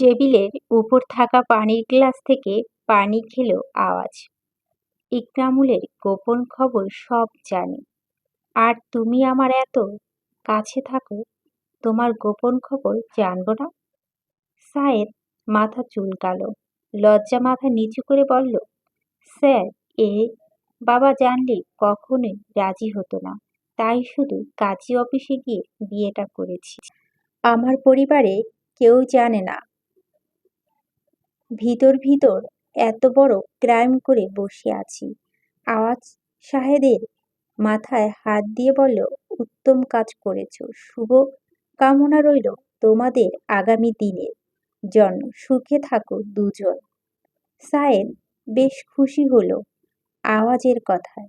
টেবিলের উপর থাকা পানির গ্লাস থেকে পানি খেল আওয়াজ। ইকরামুলের গোপন খবর সব জানি। আর তুমি আমার এত কাছে থাকো, তোমার গোপন খবর জানব না? সায়েদ মাথা চুলকালো, লজ্জা মাথা নিচু করে বলল, স্যার, এ বাবা জানলে কখনোই রাজি হতো না। তাই শুধু কাজী অফিসে গিয়ে বিয়েটা করেছি। আমার পরিবারে কেউ জানে না ভিতর ভিতর এত বড় ক্রাইম করে বসে আছি। আওয়াজ সাহেদের মাথায় হাত দিয়ে বলল, উত্তম কাজ করেছ, শুভ কামনা রইল তোমাদের আগামী দিনের জন্য সুখে থাকো দুজন। সায়েদ বেশ খুশি হলো আওয়াজের কথায়।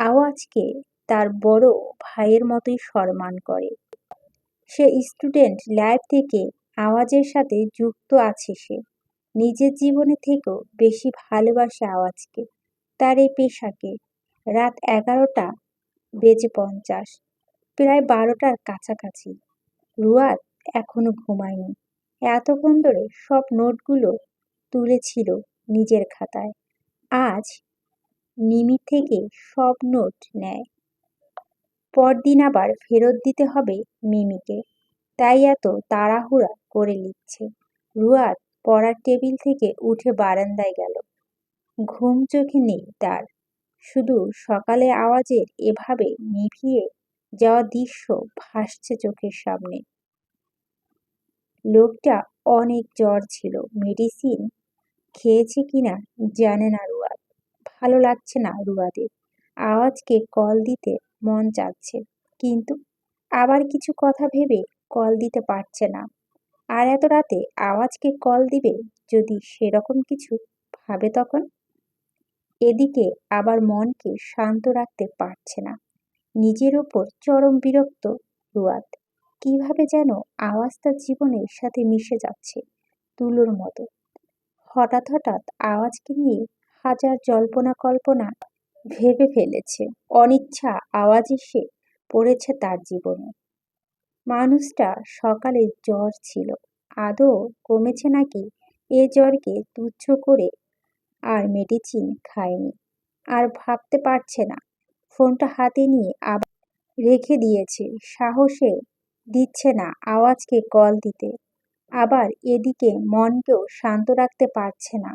আওয়াজকে তার বড় ভাইয়ের মতোই সম্মান করে। সে স্টুডেন্ট লাইফ থেকে আওয়াজের সাথে যুক্ত আছে সে। নিজের জীবনে থেকেও বেশি ভালোবাসে আওয়াজকে, তার এই পেশাকে। রাত এগারোটা বেজে পঞ্চাশ, প্রায় বারোটার কাছাকাছি। রুয়াদ এখনও ঘুমায়নি। এতক্ষণ ধরে সব নোটগুলো তুলেছিল নিজের খাতায়। আজ নিমি থেকে সব নোট নেয়। পরদিন আবার ফেরত দিতে হবে মিমিকে। তাই এত তাড়াহুড়া করে লিখছে। রুয়াদ পড়ার টেবিল থেকে উঠে বারান্দায় গেল। ঘুম চোখে নেই তার। শুধু সকালে আওয়াজের এভাবে নিভিয়ে যাওয়া দৃশ্য ভাসছে চোখের সামনে। লোকটা অনেক জ্বর ছিল, মেডিসিন খেয়েছে কিনা জানে না রুয়াদ। ভালো লাগছে না রুয়াদের। আওয়াজকে কল দিতে মন চাচ্ছে, কিন্তু আবার কিছু কথা ভেবে কল দিতে পারছে না। আর এত রাতে আওয়াজকে কল দিবে যদি সেরকম কিছু ভাবে তখন? এদিকে আবার মনকে শান্ত রাখতে পারছে না। নিজের ওপর চরম বিরক্ত রুয়াদ। কীভাবে যেন আওয়াজ তার জীবনের সাথে মিশে যাচ্ছে তুলোর মতো। হঠাৎ হঠাৎ আওয়াজকে নিয়ে হাজার জল্পনা কল্পনা ভেবে ফেলেছে। অনিচ্ছা আওয়াজ এসে পড়েছে তার জীবনে। মানুষটা সকালে জ্বর ছিল। আদৌ কমেছে নাকি? এ জ্বরকে তুচ্ছ করে আর মেডিসিন খায়নি। আর ভাবতে পারছে না। ফোনটা হাতে নিয়ে আবার রেখে দিয়েছে। সাহসে দিচ্ছে না আওয়াজকে কল দিতে। আবার এদিকে মনকেও শান্ত রাখতে পারছে না।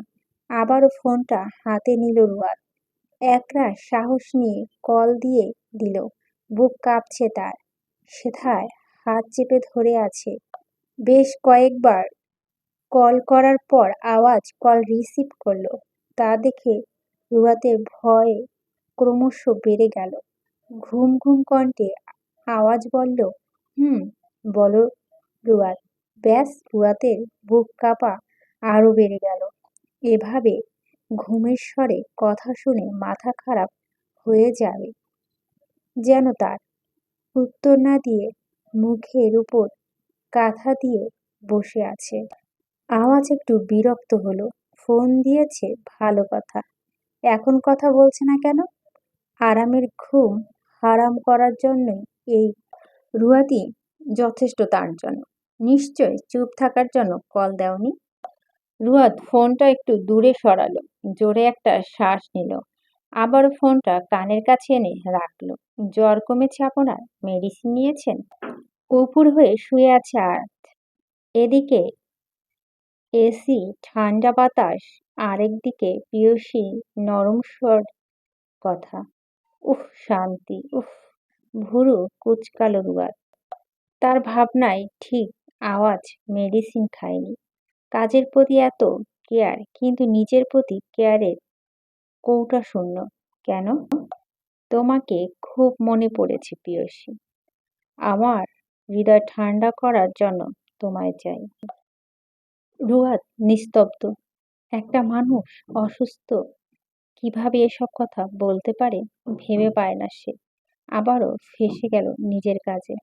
আবারও ফোনটা হাতে নিল রুয়াদ একরা সাহস নিয়ে কল দিয়ে দিল। বুক কাঁপছে তার। সেথায় হাত চেপে ধরে আছে। বেশ কয়েকবার কল করার পর আওয়াজ কল রিসিভ করল। তা দেখে রুয়াতের ভয় ক্রমশ বেড়ে গেল। ঘুম ঘুম কণ্ঠে আওয়াজ বলল, হুম, বলো রুয়াত ব্যাস রুয়াতের বুক কাঁপা আরও বেড়ে গেল। এভাবে ঘুমের স্বরে কথা শুনে মাথা খারাপ হয়ে যাবে যেন তার। উত্তর না দিয়ে মুখের উপর কাঁথা দিয়ে বসে আছে। আওয়াজ একটু বিরক্ত হলো। ফোন দিয়েছে, ভালো কথা। এখন কথা বলছে না কেন? আরামের ঘুম হারাম করার জন্যই এই রুয়াতি যথেষ্ট তার জন্য। নিশ্চয় চুপ থাকার জন্য কল দেওনি? রুয়াদ ফোনটা একটু দূরে সরালো, জোরে একটা শ্বাস নিল। আবার ফোনটা কানের কাছে এনে রাখল। জ্বর কমেছে আপনার? মেডিসিন নিয়েছেন? উপর হয়ে শুয়ে আছে আয়াত এদিকে এসি ঠান্ডা বাতাস আরেকদিকে পিয়সী নরম স্বর কথা। উফ, শান্তি, উফ, ভুরু কুচকালো রুয়াদ তার ভাবনায় ঠিক আওয়াজ মেডিসিন খায়নি। কাজের প্রতি এত কেয়ার, কিন্তু নিজের প্রতি কেয়ারের কৌটা শূন্য। কেন? তোমাকে খুব মনে পড়েছে পিয়সী আমার হৃদয় ঠান্ডা করার জন্য তোমায় চাই। রুয়াদ নিস্তব্ধ। একটা মানুষ অসুস্থ, কীভাবে এসব কথা বলতে পারে ভেবে পায় না সে। আবারও ফেসে গেল নিজের কাজে।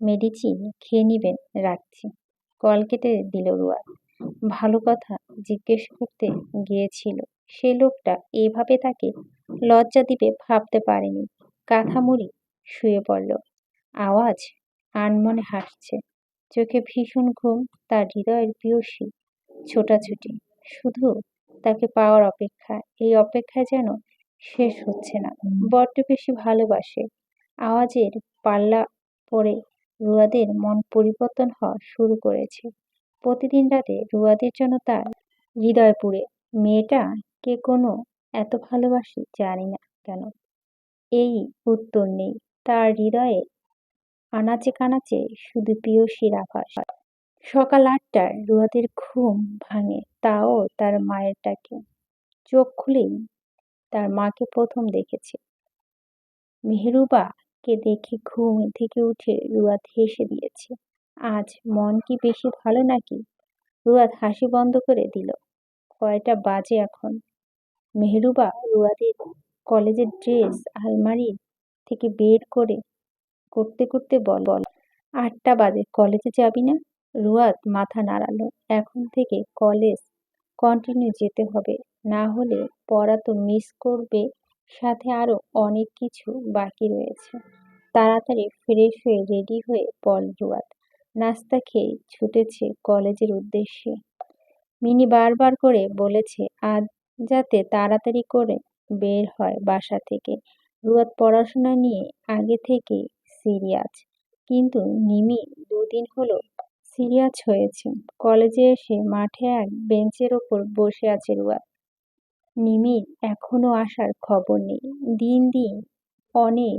মেডিসিন খেয়ে নিবেন, রাখছি। কল কেটে দিল রুয়াদ ভালো কথা জিজ্ঞেস করতে গিয়েছিল। সে লোকটা এভাবে তাকে লজ্জা দিবে ভাবতে পারেনি। কাঁথা মুড়ি শুয়ে পড়ল। আওয়াজ আনমনে হাসছে। চোখে ভীষণ ঘুম, তার হৃদয়ের পিয়সী ছোটাছুটি। শুধু তাকে পাওয়ার অপেক্ষা, এই অপেক্ষা যেন শেষ হচ্ছে না। বড্ড বেশি ভালোবাসে। আওয়াজের পাল্লা পড়ে রুয়াদের মন পরিবর্তন হওয়া শুরু করেছে। প্রতিদিন রাতে রুয়াদের জন্য তার হৃদয় পুড়ে। মেয়েটা কে কোনো এত ভালোবাসি জানি না কেন। এই উত্তর নেই। তার হৃদয়ে আনাচে কানাচে শুধু পিয়সীর আভাস। সকাল আটটায় রুয়াদের ঘুম ভাঙে, তাও তার মায়ের ডাকে। চোখ খুলেই তার মাকে প্রথম দেখেছে। মেহরুবাকে দেখে ঘুম থেকে উঠে রুয়াদ হেসে দিয়েছে, আজ মন কি বেশি ভালো নাকি? রুয়াদ হাসি বন্ধ করে দিল, কয়টা বাজে এখন? মেহরুবা রুয়াদের কলেজের ড্রেস, আলমারি থেকে বের করে করতে করতে বল বল। আটটা বাজে, কলেজে যাবি না? রুয়াদ মাথা নাড়ালো। এখন থেকে কলেজ কন্টিনিউ যেতে হবে। না হলে পড়া তো মিস করবে। সাথে আরও অনেক কিছু বাকি রয়েছে। তাড়াতাড়ি ফ্রেশ হয়ে রেডি হয়ে পল রুয়াদ। নাস্তা খেয়ে ছুটেছে কলেজের উদ্দেশ্যে। মিনি বারবার করে বলেছে, আজ যাতে তাড়াতাড়ি করে বের হয় বাসা থেকে। রুয়াদ পড়াশোনা নিয়ে আগে থেকে সিরিয়াস কিন্তু নিমি দুদিন হলো সিরিয়াস হয়েছে। কলেজে এসে মাঠে এক বেঞ্চের ওপর বসে আছে রুয়া নিমির এখনও আসার খবর নেই। দিন দিন অনেক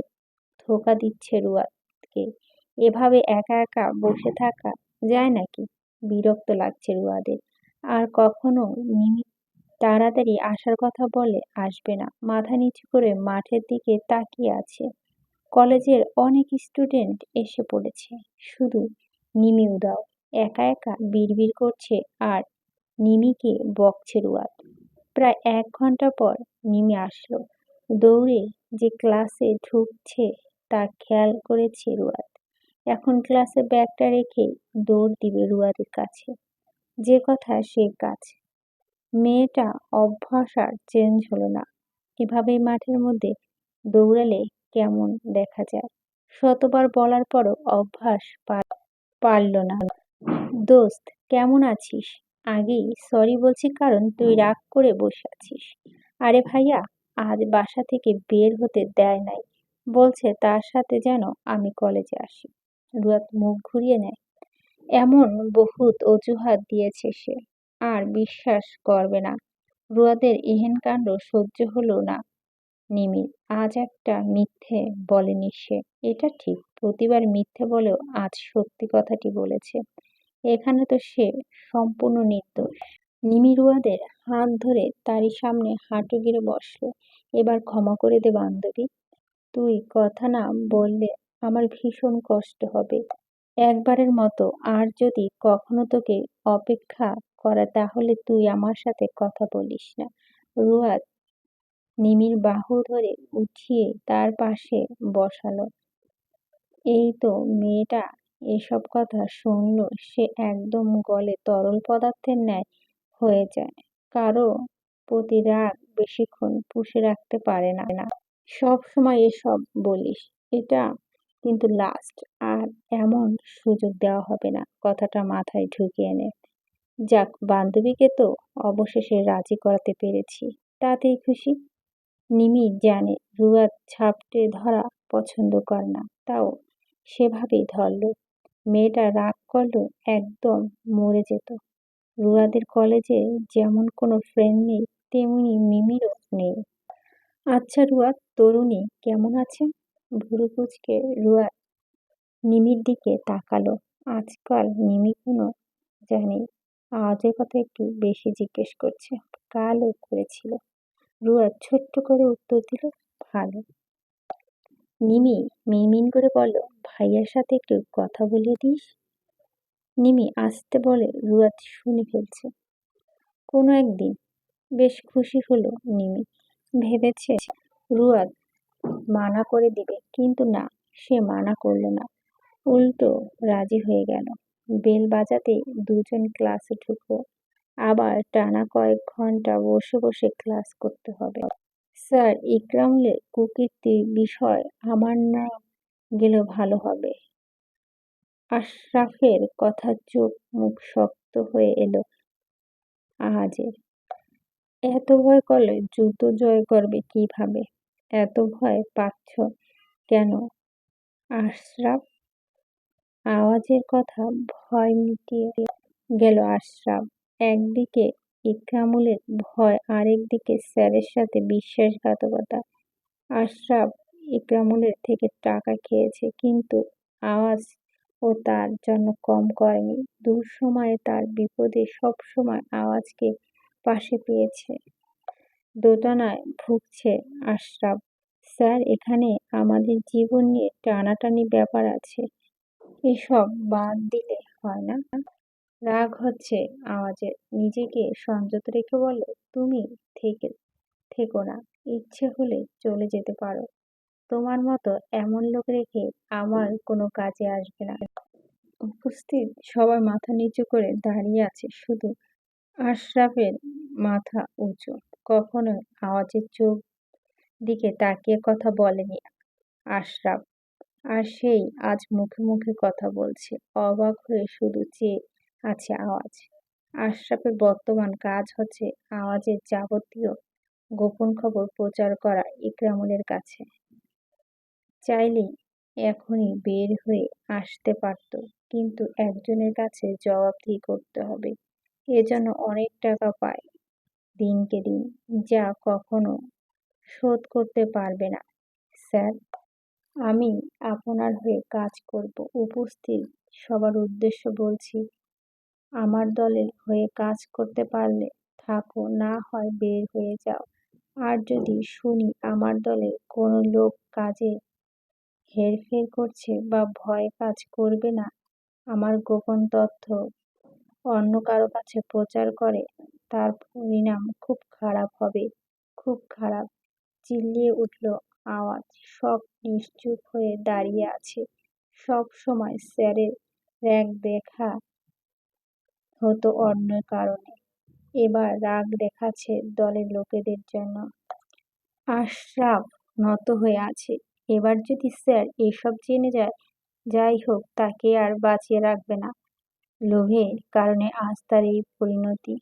ধোকা দিচ্ছে রুয়াদকে এভাবে একা একা বসে থাকা যায় নাকি? বিরক্ত লাগছে রুয়াদের আর কখনো নিমি তাড়াতাড়ি আসার কথা বলে আসবে না। মাথা নিচু করে মাঠের দিকে তাকিয়ে আছে। কলেজের অনেক স্টুডেন্ট এসে পড়েছে। শুধু নিমি উদাও একা একা বিড়বিড় করছে আর নিমিকে বকছে রুয়াদ। প্রায় এক ঘণ্টা পর নিমি আসলো। দৌড়ে যে ক্লাসে ঢুকছে তা খেয়াল করেছে রুয়াদ। এখন ক্লাসে ব্যাগটা রেখে দৌড় দিবে রুয়াদের কাছে। যে কথা সে কাজ। মেয়েটা অভ্যাস আর চেঞ্জ হলো না। এভাবেই মাঠের মধ্যে দৌড়ালে কেমন দেখা যায়। শতবার বলার পরও অভ্যাস পারল না। দোস্ত, কেমন আছিস? আগেই সরি বলছি কারণ তুই রাগ করে বসে আছিস। আরে ভাইয়া, আজ বাসা থেকে বের হতে দেয় নাই। বলছে তার সাথে যেন আমি কলেজে আসি। রুয়াত মুখ ঘুরিয়ে নেয়। এমন বহুত অজুহাত দিয়েছে সে। আর বিশ্বাস করবে না। রুয়াদের ইহেন কাণ্ড সহ্য হলো না। নিমির, আজ একটা মিথ্যে বলেনি সে। এটা ঠিক, প্রতিবার মিথ্যে বলেও আজ সত্যি কথাটি বলেছে। এখানে তো সে সম্পূর্ণ নির্দোষ। নিমি রুয়াদের হাত ধরে তারই সামনে হাঁটু গিরে বসল। এবার ক্ষমা করে দে বান্ধবী। তুই কথা না বললে আমার ভীষণ কষ্ট হবে। একবারের মতো আর যদি কখনো তোকে অপেক্ষা করা তাহলে তুই আমার সাথে কথা বলিস না। রুয়াদ নিমির বাহু ধরে উঠিয়ে তার পাশে বসালো। এই তো মেয়েটা এসব কথা শুনল, সে একদম গলে তরল পদার্থের ন্যায় হয়ে যায়। কারও প্রতি রাগ বেশিক্ষণ পুষে রাখতে পারে না। সব সময় এসব বলিস, এটা কিন্তু লাস্ট আর এমন সুযোগ দেওয়া হবে না, কথাটা মাথায় ঢুকিয়ে নে। যাক, বান্ধবীকে তো অবশেষে রাজি করাতে পেরেছি, তাতেই খুশি। নিমি জানে রুয়াদ ছাপটে ধরা পছন্দ করে না। তাও সেভাবেই ধরল। মেয়েটা রাগ করল একদম মরে যেত। রুয়াদের কলেজে যেমন কোনো ফ্রেন্ড নেই, তেমনি মিমিরও নেই। আচ্ছা রুয়াদ তরুণী কেমন আছেন ভুরু কুচকে রুয়াদ নিমির দিকে তাকালো। আজকাল নিমি কোনো জানি আওয়াজের কথা একটু বেশি জিজ্ঞেস করছে। কালও করেছিল। রুয়া ছোট্ট করে উত্তর দিল, ভালো। নিমি, মিনমিন করে বলল, ভাইয়ার সাথে একটু কথা বলিয়ে দিস? নিমি আসতে বলে রুয়াদ শুনে ফেলছে। কোনো একদিন। বেশ খুশি হলো নিমি। ভেবেছে রুয়াদ মানা করে দিবে, কিন্তু না, সে মানা করল না। উল্টো রাজি হয়ে গেল। বেল বাজাতে দুজন ক্লাসে ঢুকলো আবার টানা কয়েক ঘণ্টা বসে বসে ক্লাস করতে হবে। স্যার ইকরামুলের কুকীর্তির বিষয় আমার না গেলেও ভালো হবে। আশরাফের কথা চোখ মুখ শক্ত হয়ে এলো। আহাজের এত ভয় করলে যুদ্ধ জয় করবে কীভাবে? এত ভয় পাচ্ছ কেন? আশরাফ? আওয়াজের কথা ভয় মিটিয়ে গেল আশরাফ। একদিকে ইকরামুলের ভয়, আরেকদিকে স্যারের সাথে বিশ্বাসঘাতকতা। আশরাফ ইকরামুলের থেকে টাকা খেয়েছে, কিন্তু আওয়াজ ও তার জন্য কম করেনি। দুঃসময়ে তার বিপদে সবসময় আওয়াজকে পাশে পেয়েছে। দোটানায় ভুগছে আশরাফ, স্যার, এখানে আমাদের জীবন নিয়ে টানাটানি ব্যাপার আছে। এসব বাদ দিলে হয় না? রাগ হচ্ছে আওয়াজের নিজেকে সংযত রেখে বলো, তুমি থেকে, থেকো না। ইচ্ছে হলে চলে যেতে পারো। তোমার মতো এমন লোক রেখে আমার কোনো কাজে আসবে না। উপস্থিত সবাই মাথা নিচু করে দাঁড়িয়ে আছে শুধু আশরাফের মাথা উঁচু। কখনো আওয়াজের চোখ দিকে তাকিয়ে কথা বলেনি আশরাফ। আর সেই আজ মুখে মুখে কথা বলছে। অবাক হয়ে শুধু চেয়ে আছে আওয়াজ। আশরাফের বর্তমান কাজ হচ্ছে আওয়াজের যাবতীয় গোপন খবর প্রচার করা ইকরামুলের কাছে। চাইলেই এখনই বের হয়ে আসতে পারত, কিন্তু একজনের কাছে জবাবদিহি করতে হবে। এজন্য অনেক টাকা পায় দিনকে দিন, যা কখনো শোধ করতে পারবে না। স্যার, আমি আপনার হয়ে কাজ করব, উপস্থিত সবার উদ্দেশ্য বলছি। আমার দলের হয়ে কাজ করতে পারলে থাকো, না হয় বের হয়ে যাও। আর যদি শুনি আমার দলে কোনো লোক কাজে হেরফের করছে বা ভয় কাজ করবে না, আমার গোপন তথ্য অন্য কারও কাছে প্রচার করে, তার পরিণাম খুব খারাপ হবে, খুব খারাপ। চিল্লিয়ে উঠল আওয়াজ, সব নিশ্চুপ হয়ে দাঁড়িয়ে আছে। সব সময় স্যারের র্যাগ দেখা হতো অন্য কারণে। এবার রাগ দেখাচ্ছে দলের লোকেদের জন্য। আশরাফ নত হয়ে আছে। এবার যদি স্যার এসব জেনে যায়, যাই হোক, তাকে আর বাঁচিয়ে রাখবে না। লোভের কারণে আজ তার এই পরিণতি।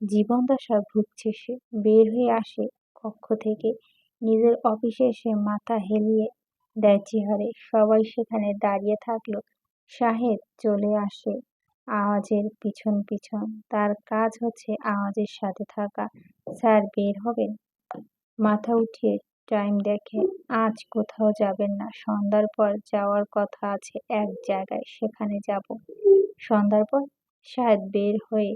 জীবনদশা ভুগছে সে। বের হয়ে আসে কক্ষ থেকে। নিজের অফিসে এসে মাথা হেলিয়ে দেয় চেহারে সবাই সেখানে দাঁড়িয়ে থাকল শাহেদ চলে আসে আওয়াজের পিছন পিছন। তার কাজ হচ্ছে আওয়াজের সাথে থাকা। স্যার, বের হবেন? মাথা উঠিয়ে টাইম দেখে, আজ কোথাও যাবেন না। সন্ধ্যার পর যাওয়ার কথা আছে এক জায়গায়, সেখানে যাব। সন্ধ্যার পর শায়দ বের হয়ে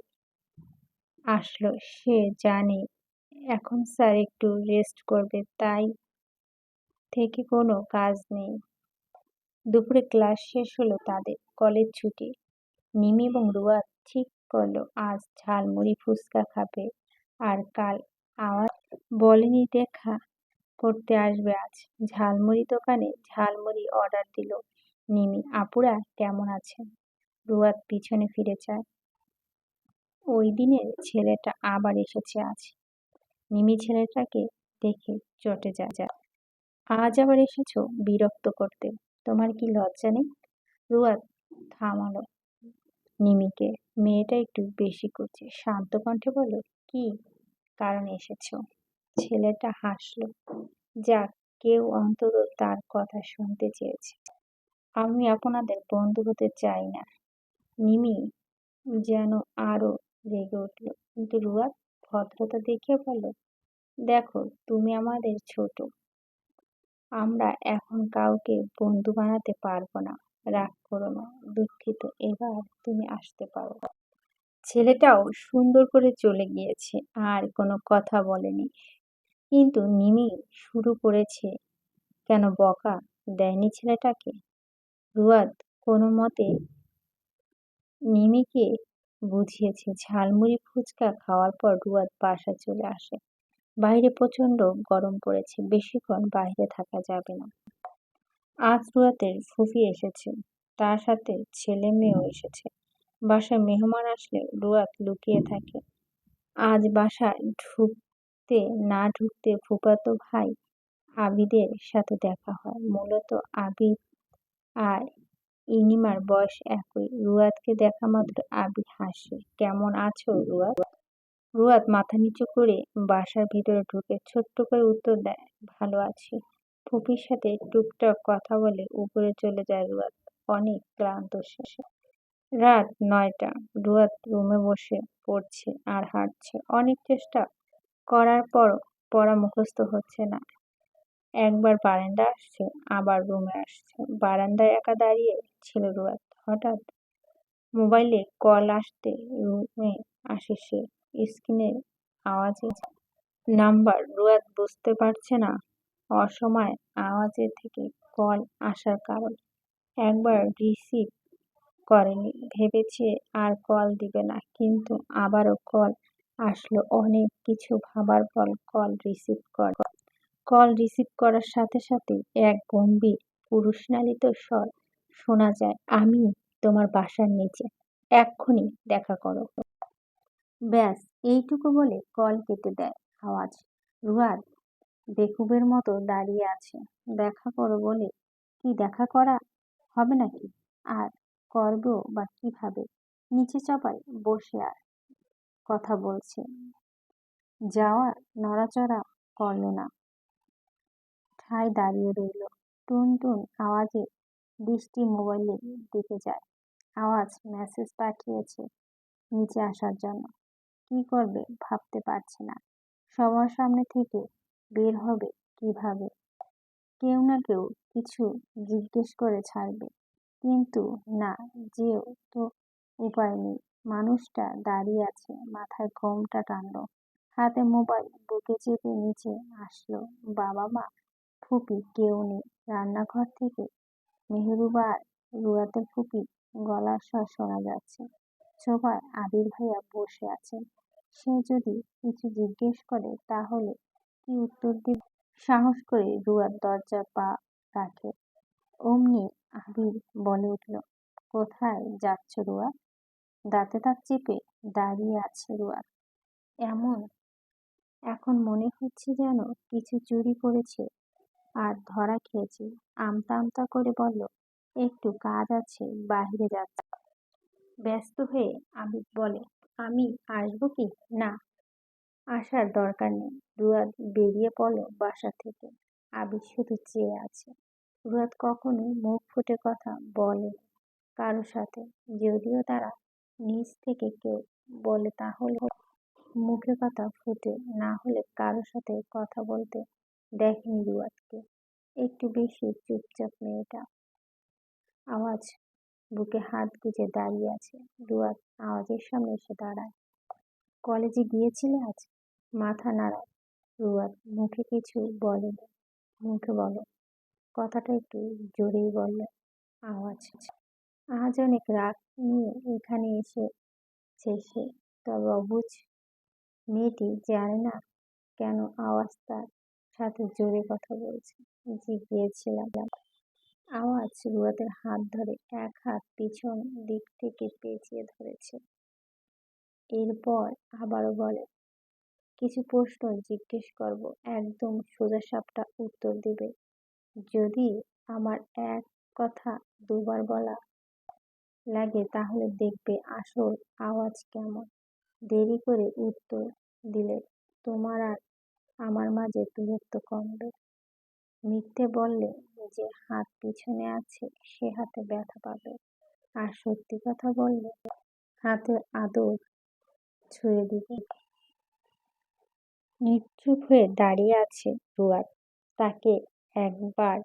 আসলো, সে জানে এখন স্যার একটু রেস্ট করবে, তাই থেকে কোনো কাজ নেই। দুপুরে ক্লাস শেষ হলো তাদের কলেজ ছুটি। নিমি এবং রুয়া ঠিক করল, আজ ঝালমুড়ি ফুচকা খাবে। আর কাল আওয়াজ বলেনি দেখা করতে আসবে আজ। ঝালমুড়ি দোকানে ঝালমুড়ি অর্ডার দিল নিমি আপুরা কেমন আছেন? রুয়াদ পিছনে ফিরে চায়। ওই দিনের ছেলেটা আবার এসেছে আজ। নিমি ছেলেটাকে দেখে চটে যা যা আজ আবার এসেছ বিরক্ত করতে। তোমার কি লজ্জা নেই? রুয়াদ থামালো। নিমিকে মেয়েটা একটু বেশি করছে। শান্ত কণ্ঠে বলল কি কারণে এসেছ? ছেলেটা হাসলো, যাক, কেউ অন্তত তার কথা শুনতে চেয়েছে। আমি আপনাদের বন্ধু হতে চাই না। নিমি যেন আরও রেগে উঠল। কিন্তু রুয়াদ ভদ্রতা দেখিয়ে বলল, দেখো, তুমি আমাদের ছোট। আমরা এখন কাউকে বন্ধু বানাতে পারব না। রাগ করো না, দুঃখিত, এবার তুমি আসতে পারো। ছেলেটাও সুন্দর করে চলে গিয়েছে, আর কোনো কথা বলেনি। কিন্তু নিমি শুরু করেছে, কেন বকা দেয়নি ছেলেটাকে? রুয়াদ কোনো মতে নিমিকে বুঝিয়েছে, ঝালমুড়ি ফুচকা খাওয়ার পর রুয়াদ বাসা চলে আসে। বাইরে প্রচণ্ড গরম পড়েছে, বেশিক্ষণ বাইরে থাকা যাবে না। আজ রুয়াতের ফুফি এসেছে। তার সাথে ছেলে মেয়েও এসেছে। বাসায় মেহমান আসলে রুয়াত লুকিয়ে থাকে। আজ বাসায় ঢুকতে না ঢুকতে ফুপাতো ভাই আবিদের সাথে দেখা হয়। মূলত আবিদ আর ইনিমার বয়স একই। রুয়াতকে দেখা মাত্র আবিদ হাসে। কেমন আছো রুয়াত? রুয়াত মাথা নিচু করে বাসার ভিতরে ঢুকে ছোট্ট করে উত্তর দেয় ভালো আছি। ফুপির সাথে টুকটাক কথা বলে উপরে চলে যায় রুয়াদ অনেক ক্লান্ত শেষে। রাত নয়টা রুয়াদ রুমে বসে পড়ছে আর হাঁটছে। অনেক চেষ্টা করার পর পড়া মুখস্থ হচ্ছে না। একবার বারান্দা আসছে, আবার রুমে আসছে। বারান্দায় একা দাঁড়িয়ে ছিল রুয়াদ হঠাৎ মোবাইলে কল আসতে রুমে আসে সে। স্ক্রিনের আওয়াজে নাম্বার রুয়াদ বুঝতে পারছে না। অসময় আওয়াজের থেকে কল আসার কারণ। একবার রিসিভ করেনি, ভেবেছে আর কল দিবে না, কিন্তু আবারও কল আসলো। অনেক কিছু ভাবার পর কল রিসিভ কর, কল রিসিভ করার সাথে সাথে এক গম্ভীর পুরুষনালিত স্বর শোনা যায়, আমি তোমার বাসার নিচে, এক্ষুনি দেখা করো। ব্যাস, এইটুকু বলে কল কেটে দেয় আওয়াজ। রুয়াদ বেকুবের মতো দাঁড়িয়ে আছে। দেখা করো বলে, কি দেখা করা? হবে নাকি? আর করব বা কীভাবে? নিচে চাপায় বসে আর কথা বলছে। যাওয়ার নড়াচড়া করল না। ঠায় দাঁড়িয়ে রইল। টুন টুন আওয়াজে দৃষ্টি মোবাইলের দিকে যায়। আওয়াজ মেসেজ পাঠিয়েছে নিচে আসার জন্য। কি করবে ভাবতে পারছে না। সবার সামনে থেকে বের হবে কীভাবে? কেউ না কেউ কিছু জিজ্ঞেস করে ছাড়বে। কিন্তু না, যেও তো উপায় নেই। মানুষটা দাঁড়িয়ে আছে, মাথায় ঘোমটা টানলো। হাতে মোবাইল, বুকে চেপে নিচে আসলো। বাবা মা, ফুপি কেউ নেই। রান্নাঘর থেকে মেহরুবা আর রুয়াতের ফুপি গলার স্বর শোনা যাচ্ছে। সোফায় আবির ভাইয়া বসে আছেন। সে যদি কিছু জিজ্ঞেস করে, তাহলে কি উত্তর দেবে। সাহস করে রুয়াদ দরজা পা রাখে। অমনি আবির বলে উঠল, কোথায় যাচ্ছ রুয়া? দাঁতে দাঁত চেপে দাঁড়িয়ে আছে রুয়া। এমন, এখন মনে হচ্ছে যেন কিছু চুরি করেছে আর ধরা খেয়েছে। আমতা আমতা করে বলল, একটু কাজ আছে, বাহিরে যাচ্ছে। ব্যস্ত হয়ে আবির বলে, আমি আসব কি? না, আসার দরকার নেই। রুয়াদ বেরিয়ে পড়ল বাসা থেকে। আবির শুধু চেয়ে আছে। রুয়াদ কখনো মুখ ফুটে কথা বলে কারও সাথে। যদিও তারা নিজ থেকে কেউ বলে তাহলে মুখে কথা ফুটে না হলে কারও সাথে কথা বলতে দেখেনি রুয়াদকে। একটু বেশি চুপচাপ মেয়েটা আওয়াজ বুকে হাত গুজে দাঁড়িয়ে আছে। রুয়াদ আওয়াজের সামনে এসে দাঁড়ায়। কলেজে গিয়েছিলে আজ? মাথা নাড়ায়। রুয়াদ মুখে কিছু বলেনি মুখে বলো, কথাটা একটু জোরেই বলল, আওয়াজ আজ অনেক রাগ নিয়ে এখানে এসেছে সে তবে অবুঝ মেয়েটি জানে না কেন আওয়াজ তার সাথে জোরে কথা বলছে। জি গিয়েছিলাম। আওয়াজ রুয়াদের হাত ধরে এক হাত পিছন দিক থেকে পেঁচিয়ে ধরেছে। এরপর আবারও বলে কিছু প্রশ্ন জিজ্ঞেস করব, একদম সোজাসাপটা উত্তর দিবে। যদি আমার এক কথা দুবার বলা লাগে, তাহলে দেখবে আসল আওয়াজ কেমন। দেরি করে উত্তর দিলে তোমার আর আমার মাঝে দূরত্ব কমবে। মিথ্যে বললে যে হাত পিছনে আছে, সে হাতে ব্যথা পাবে। আর সত্যি কথা বললে হাতের আদর ছুঁয়ে দিবে। নিশ্চুপ হয়ে দাঁড়িয়ে আছে রুয়াদ তাকে একবার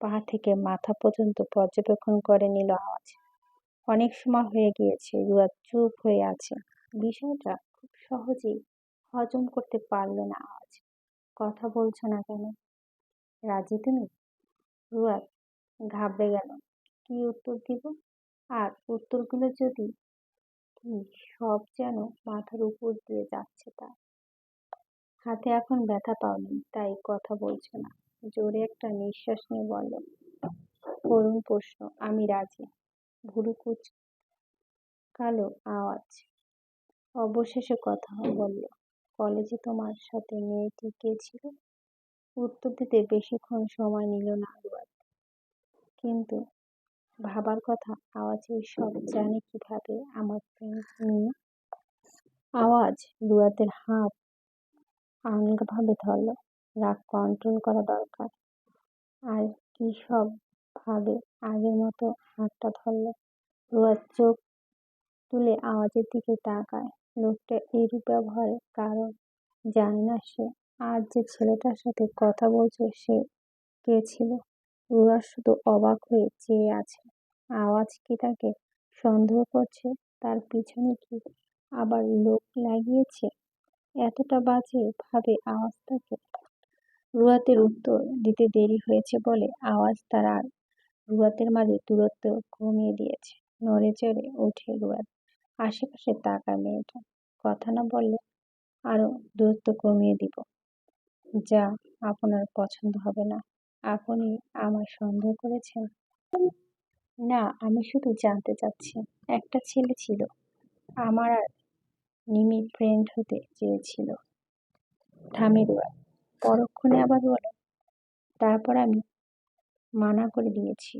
পা থেকে মাথা পর্যন্ত পর্যবেক্ষণ করে নিল আওয়াজ। অনেক সময় হয়ে গিয়েছে রুয়াদ চুপ হয়ে আছে। বিষয়টা খুব সহজেই হজম করতে পারল না আওয়াজ। কথা বলছো না কেন? রাজি তুমি? রুয়াদ ঘাবড়ে গেল। কি উত্তর দিব? আর উত্তরগুলো যদি কি সব যেন মাথার উপর দিয়ে যাচ্ছে তার? হাতে এখন ব্যথা পাওনি, তাই কথা বলছো না। জোরে একটা নিঃশ্বাস নিয়ে বলল করুণ প্রশ্ন, আমি রাজি। ভুরু কুচ, কালো আওয়াজ। অবশেষে কথা বলল, কলেজে তোমার সাথে মেয়েটি কে ছিল? উত্তর দিতে বেশিক্ষণ সময় নিল না রুয়াদ কিন্তু ভাবার কথা, আওয়াজ সব জানে কীভাবে আমার প্রেম নিয়ে আওয়াজ রুয়াদের হাত আলগাভাবে ধরলো। রাগ কন্ট্রোল করা দরকার। আর কি সব ভাবে আগের মতো হাতটা ধরলো। রুয়াদ চোখ তুলে আওয়াজের দিকে তাকায়। লোকটা এরূপ ব্যবহারের কারণ জানে না সে। আর যে ছেলেটার সাথে কথা বলছে সে কে ছিল? রুয়া শুধু অবাক হয়ে চেয়ে আছে। আওয়াজ কি তাকে সন্দেহ করছে? তার পিছনে কি আবার লোক লাগিয়েছে? এতটা বাজে ভাবে আওয়াজ তাকে রুয়াতের উত্তর দিতে দেরি হয়েছে বলে আওয়াজ তার আর রুয়াতের মাঝে দূরত্ব কমিয়ে দিয়েছে। নড়ে চড়ে ওঠে রুয়াত। আশেপাশে তাকায় মেয়েটা। কথা না বললে আরও দূরত্ব কমিয়ে দিব। যা আপনার পছন্দ হবে না। আপনি আমায় সন্দেহ করেছেন? না, আমি শুধু জানতে চাচ্ছি। একটা ছেলে ছিল। আমার আর নিমি ফ্রেন্ড হতে চেয়েছিল। থামে পরক্ষণে আবার বলে, তারপর আমি মানা করে দিয়েছি।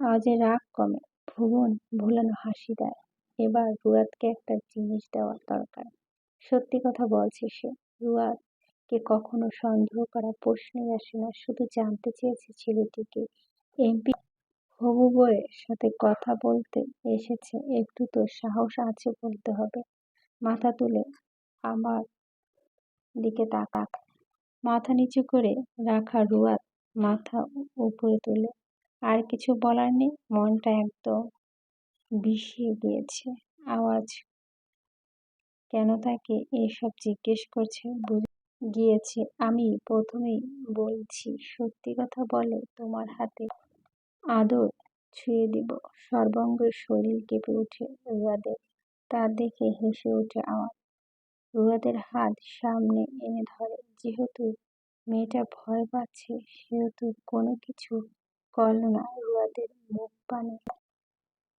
আওয়াজে রাগ কমে। ভুবন ভুলানো হাসি দেয়। এবার রুয়াদকে একটা জিনিস দেওয়ার দরকার। সত্যি কথা বলছে সে। রুয়াদকে কখনো সন্দেহ করা প্রশ্নই আসে না। শুধু জানতে চেয়েছে ছেলেটিকে। এমপি হবু বউয়ের সাথে কথা বলতে এসেছে। একটু তো সাহস আছে বলতে হবে। মাথা তুলে আমার দিকে তাকাক। মাথা নিচু করে রাখা রুয়াদ মাথা উপরে তুলে। আর কিছু বলার নেই, মনটা একদম বিষিয়ে গিয়েছে আওয়াজ কেন তাকে এসব জিজ্ঞেস করছে বুঝে গিয়েছে। আমি প্রথমেই বলছি, সত্যি কথা বলে তোমার হাতে আদর ছুঁয়ে দিব। সর্বাঙ্গ শরীর কেঁপে উঠে রুয়াদের তা দেখে হেসে উঠে আমার রুয়াদের হাত সামনে এনে ধরে, যেহেতু মেয়েটা ভয় পাচ্ছে, সেহেতু কোনো কিছু করল না। রুয়াদের মুখ পানে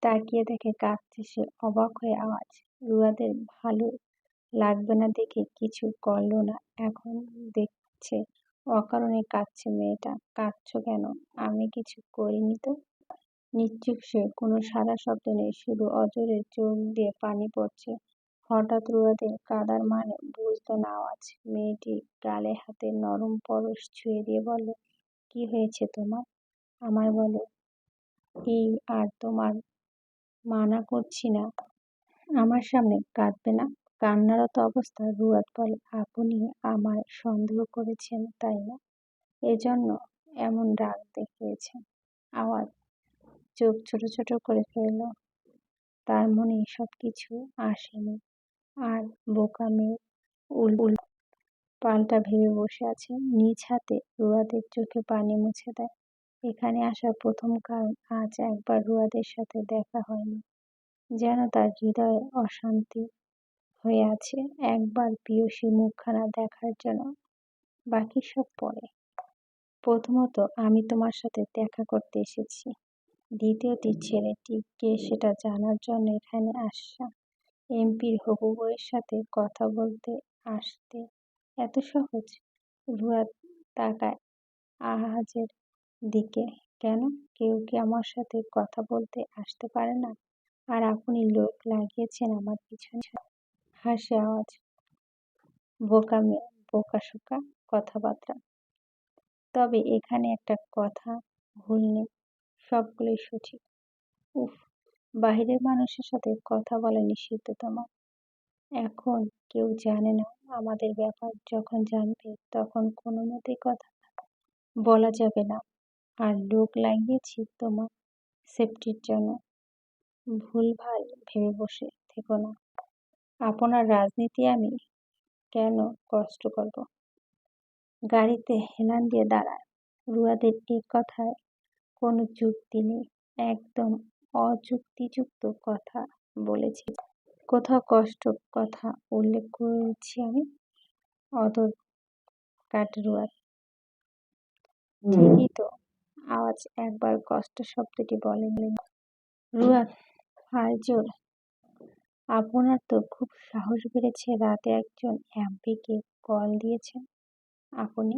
তাকিয়ে দেখে কাঁদছে সে অবাক হয়ে আওয়াজ। রুয়াদের, ভালো লাগবে না দেখে কিছু করল না, এখন দেখছে অকারণে কাঁদছে মেয়েটা। কাঁদছ কেন? আমি কিছু করিনি তো? নিশ্চুপ সে। কোনো সারা শব্দ নেই, শুধু অজরে চোখ দিয়ে পানি পড়ছে। হঠাৎ রুয়াদের কাদার মানে না আওয়াজ। মেয়েটি গালে হাতে নরম পরশ ছুঁয়ে দিয়ে বলল কি হয়েছে তোমার? আমায় বলো এই আর তোমার মানা করছি না। আমার সামনে কাঁদবে না? কান্নারত অবস্থা রুয়াদ বলে, আপনি আমায় সন্দেহ করেছেন, তাই না? এজন্য এমন রাগ দেখিয়েছেন আওয়াজ চোখ ছোট ছোট করে ফেলল। তার মনে সব কিছু আসেনি। আর বোকা মেয়ে উল উল, পাল্টা ভেবে বসে আছে। নিজ হাতে রুয়াদের চোখে পানি মুছে দেয়। এখানে আসার প্রথম কারণ আজ একবার রুয়াদের সাথে দেখা হয়নি। যেন তার হৃদয়ে অশান্তি হয়ে আছে। একবার পিয়সী মুখখানা দেখার জন্য। বাকি সব পরে। প্রথমত আমি তোমার সাথে দেখা করতে এসেছি। দ্বিতীয়টি ছেলেটি কে সেটা জানার জন্য এখানে আসা। এমপির হবু বউয়ের সাথে কথা বলতে আসতে এত সহজ? রুয়া তাকায় আহাজের দিকে। কেন? কেউ কি আমার সাথে কথা বলতে আসতে পারে না? আর আপনি লোক লাগিয়েছেন আমার পিছনে। হাসি আওয়াজ বোকা মেয়ে বোকাশোকা, কথাবার্তা। তবে এখানে একটা কথা ভুল নেই। সবগুলোই সঠিক। উফ, বাহিরের মানুষের সাথে কথা বলা নিষিদ্ধ তোমার এখন কেউ জানে না আমাদের ব্যাপার, যখন জানবে তখন কোনো মতেই কথা বলা যাবে না। আর লোক লাগিয়েছি তোমার সেফটির জন্য। ভুলভাল ভেবে বসে থেকো না। আপনার রাজনীতি আমি কেন কষ্ট করব? গাড়িতে হেলান দিয়ে দাঁড়ায়। রুয়াদের এ কথায় কোনো যুক্তি নেই। একদম অযুক্তিযুক্ত কথা বলেছি। কোথাও কষ্ট কথা উল্লেখ করেছি আমি অদর কাটরুয়ার। ঠিকই তো আওয়াজ একবার কষ্ট শব্দটি বলেন রুয়াদ ফারজোর আপনার তো খুব সাহস বেড়েছে রাতে একজন অ্যাম্পিকে কল দিয়েছেন। আপনি